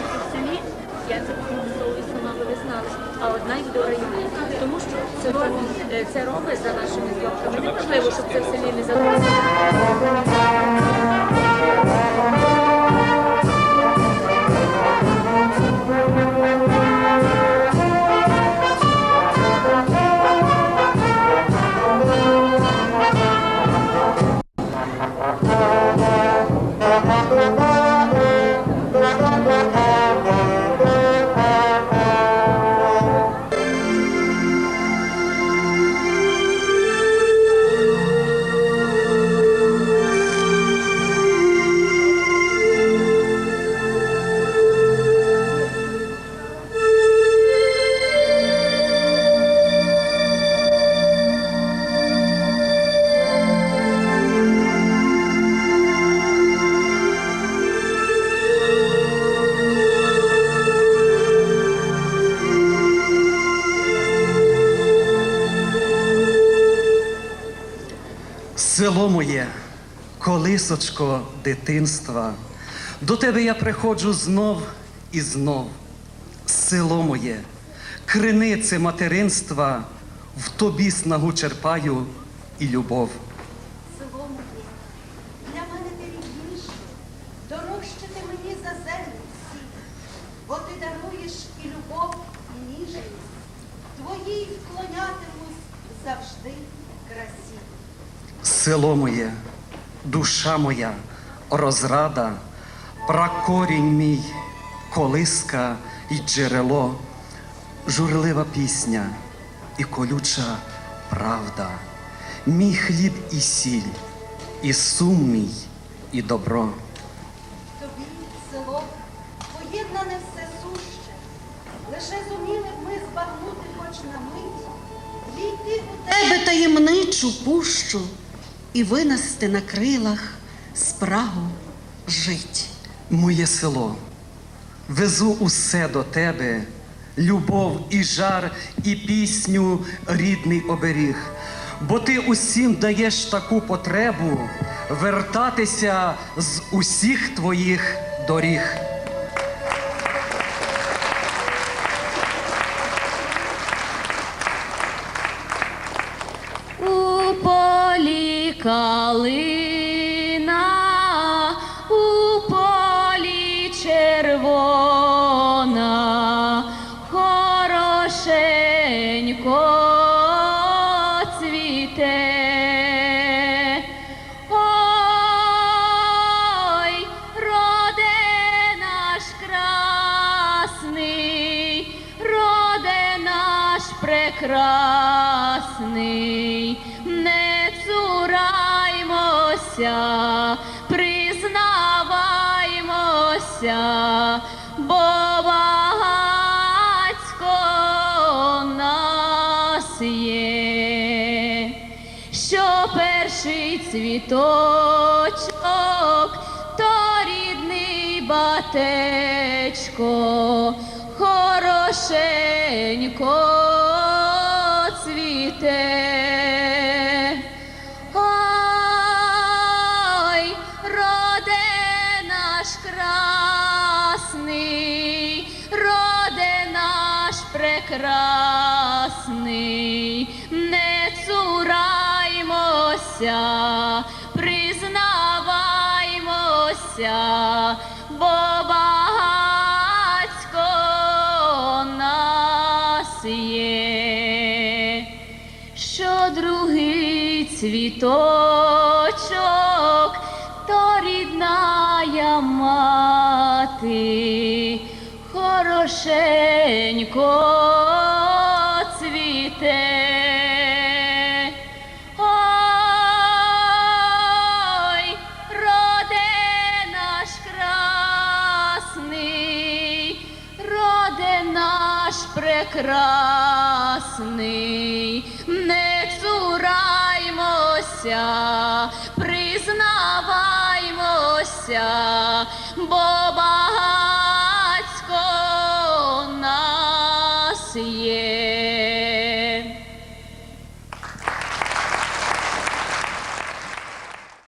спати. В селі, я це і сама весна, а одна й до району. Тому що це робить, це робить за нашими зйомками. Неможливо, щоб це в селі не залишилося. Село моє, колисочко дитинства, до тебе я приходжу знов і знов. Село моє, кринице материнства, в тобі снагу черпаю і любов. Село моє, для мене ти рідніше, дорожче ти мені за землю всі, бо ти даруєш і любов, і ніжність, твоїй вклонятимусь завжди. Село моє, душа моя, розрада, пракорінь мій, колиска і джерело, журлива пісня і колюча правда, мій хліб і сіль, і сум мій, і добро. Тобі, село, поєднане все суще, лише зуміли б ми збагнути хоч на мить, війти у тебе таємничу пущу і винести на крилах спрагу жить. Моє село, везу усе до тебе, любов і жар, і пісню рідний оберіг. Бо ти усім даєш таку потребу вертатися з усіх твоїх доріг. Калина, у полі червона, хорошенько цвіте. Роде наш красний, роде наш прекрасний, цураймося, признаваймося, бо багацько нас є що перший цвіточок, то рідний батечко, хорошенько цвіте. Прекрасний, не цураймося, признаваймося, бо багацько нас є. Що другий цвіточок, то рідная мати, хорошенько цвіте. Прекрасний, не цураймося, признаваймося, бо багацько нас є.